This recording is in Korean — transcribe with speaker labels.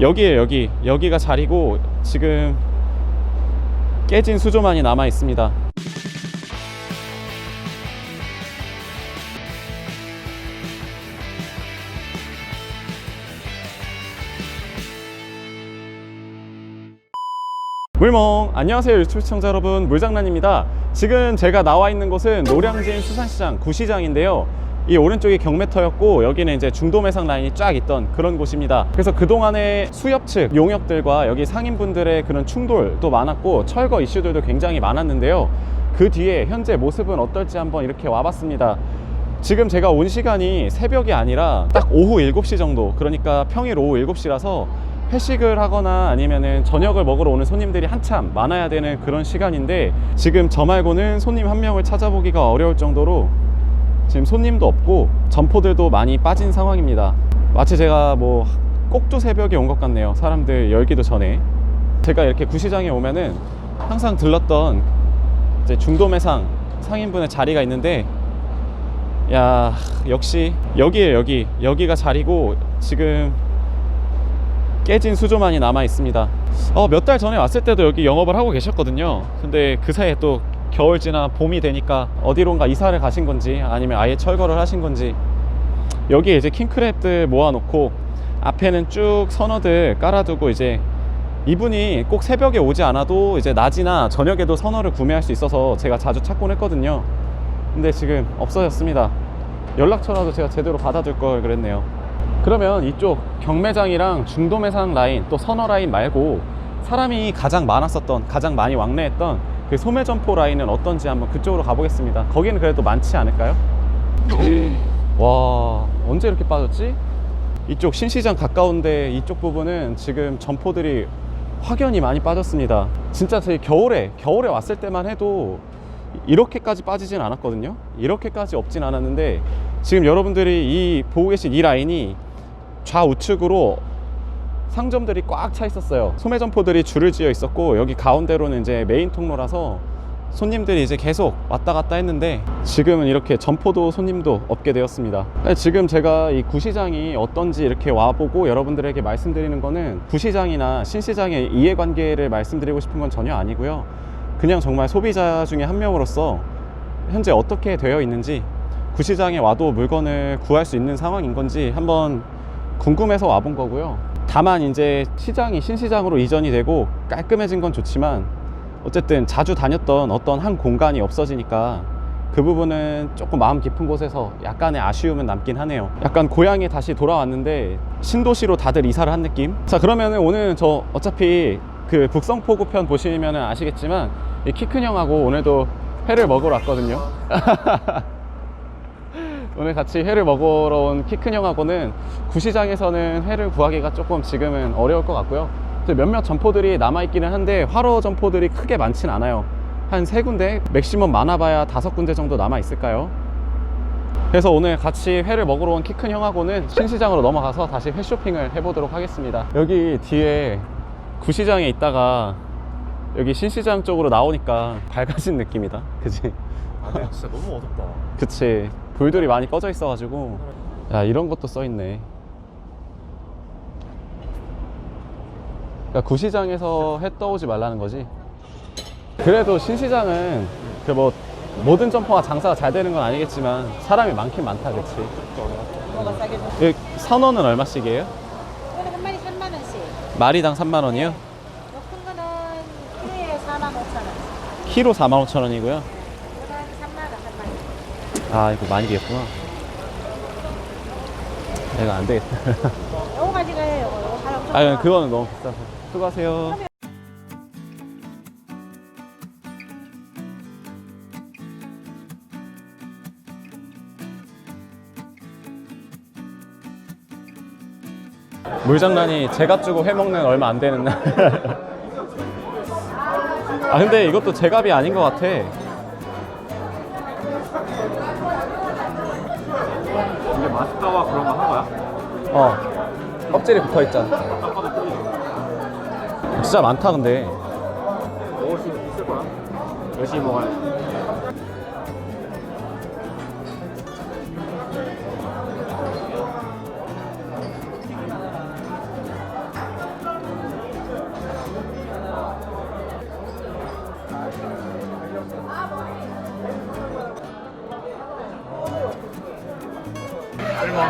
Speaker 1: 여기에 여기 여기가 자리고 지금 깨진 수조만이 남아 있습니다. 물멍 안녕하세요 유튜브 시청자 여러분. 물장난입니다. 지금 제가 나와 있는 곳은 노량진 수산시장 구시장인데요 이 오른쪽이 경매터였고 여기는 이제 중도 매상 라인이 쫙 있던 그런 곳입니다. 그래서 그동안에 수협 측 용역들과 여기 상인분들의 그런 충돌도 많았고 철거 이슈들도 굉장히 많았는데요. 그 뒤에 현재 모습은 어떨지 한번 이렇게 와봤습니다. 지금 제가 온 시간이 새벽이 아니라 딱 오후 7시 정도 그러니까 평일 오후 7시라서 회식을 하거나 아니면은 저녁을 먹으러 오는 손님들이 한참 많아야 되는 그런 시간인데 지금 저 말고는 손님 한 명을 찾아보기가 어려울 정도로 지금 손님도 없고 점포들도 많이 빠진 상황입니다 마치 제가 뭐 꼭두 새벽에 온 것 같네요 사람들 열기도 전에 제가 이렇게 구시장에 오면은 항상 들렀던 이제 중도매상 상인분의 자리가 있는데 야 역시 여기에 여기 여기가 자리고 지금 깨진 수조만이 남아 있습니다. 어, 몇 달 전에 왔을 때도 여기 영업을 하고 계셨거든요. 근데 그 사이에 또 겨울 지나 봄이 되니까 어디론가 이사를 가신 건지 아니면 아예 철거를 하신 건지 여기에 이제 킹크랩들 모아놓고 앞에는 쭉 선어들 깔아두고 이제 이분이 꼭 새벽에 오지 않아도 이제 낮이나 저녁에도 선어를 구매할 수 있어서 제가 자주 찾곤 했거든요. 근데 지금 없어졌습니다. 연락처라도 제가 제대로 받아둘 걸 그랬네요. 그러면 이쪽 경매장이랑 중도매상 라인 또 선어 라인 말고 사람이 가장 많았었던 가장 많이 왕래했던 그 소매점포 라인은 어떤지 한번 그쪽으로 가보겠습니다. 거기는 그래도 많지 않을까요? 와 언제 이렇게 빠졌지? 이쪽 신시장 가까운데 이쪽 부분은 지금 점포들이 확연히 많이 빠졌습니다. 진짜 제 겨울에 겨울에 왔을 때만 해도 이렇게까지 빠지진 않았거든요. 이렇게까지 없진 않았는데 지금 여러분들이 이 보고 계신 이 라인이 좌우측으로 상점들이 꽉 차 있었어요. 소매 점포들이 줄을 지어 있었고 여기 가운데로는 이제 메인 통로라서 손님들이 이제 계속 왔다 갔다 했는데 지금은 이렇게 점포도 손님도 없게 되었습니다. 근데 지금 제가 이 구시장이 어떤지 이렇게 와보고 여러분들에게 말씀드리는 거는 구시장이나 신시장의 이해관계를 말씀드리고 싶은 건 전혀 아니고요. 그냥 정말 소비자 중에 한 명으로서 현재 어떻게 되어 있는지 구시장에 와도 물건을 구할 수 있는 상황인 건지 한번 궁금해서 와본 거고요. 다만 이제 시장이 신시장으로 이전이 되고 깔끔해진 건 좋지만 어쨌든 자주 다녔던 어떤 한 공간이 없어지니까 그 부분은 조금 마음 깊은 곳에서 약간의 아쉬움은 남긴 하네요. 약간 고향에 다시 돌아왔는데 신도시로 다들 이사를 한 느낌? 자, 그러면은 오늘 저 어차피 그 북성포구 편 보시면은 아시겠지만 이 키큰 형하고 오늘도 회를 먹으러 왔거든요. 오늘 같이 회를 먹으러 온 키 큰 형하고는 구시장에서는 회를 구하기가 조금 지금은 어려울 것 같고요. 몇몇 점포들이 남아있기는 한데 화로 점포들이 크게 많진 않아요. 한 세 군데, 맥시멈 많아봐야 다섯 군데 정도 남아있을까요? 그래서 오늘 같이 회를 먹으러 온 키 큰 형하고는 신시장으로 넘어가서 다시 회 쇼핑을 해보도록 하겠습니다. 여기 뒤에 구시장에 있다가 여기 신시장 쪽으로 나오니까 밝아진 느낌이다. 그지?
Speaker 2: 아니야 진짜 너무 어둡다.
Speaker 1: 그치. 불들이 많이 꺼져 있어가지고. 야 이런 것도 써있네. 그러니까 구시장에서 해 떠오지 말라는 거지. 그래도 신시장은 그 뭐 모든 점퍼가 장사가 잘 되는 건 아니겠지만 사람이 많긴 많다 그치? 이 선어는 얼마씩이에요?
Speaker 3: 이거는 한 마리 3만 원씩.
Speaker 1: 마리당 3만 원이요?
Speaker 3: 높은 거는 키로에 4만 5천 원.
Speaker 1: 키로 4만 5천 원이고요
Speaker 3: 이거는 3만 원, 3만 원.
Speaker 1: 아 이거 많이 비었구나 내가 안 되겠다
Speaker 3: 요거 가지고요, 요거.
Speaker 1: 아. 그거는 너무 비싸서 수고하세요 물장난이 제값 주고 회먹는 얼마 안 되는 날. 아 근데 이것도 제값이 아닌 것 같아.
Speaker 2: 맛있다와 그런 거 한 거야?
Speaker 1: 어 껍질이 붙어 있잖아. 진짜 많다 근데.
Speaker 2: 먹을 수 있을 거야 열심히 먹어야지
Speaker 1: 쓸모.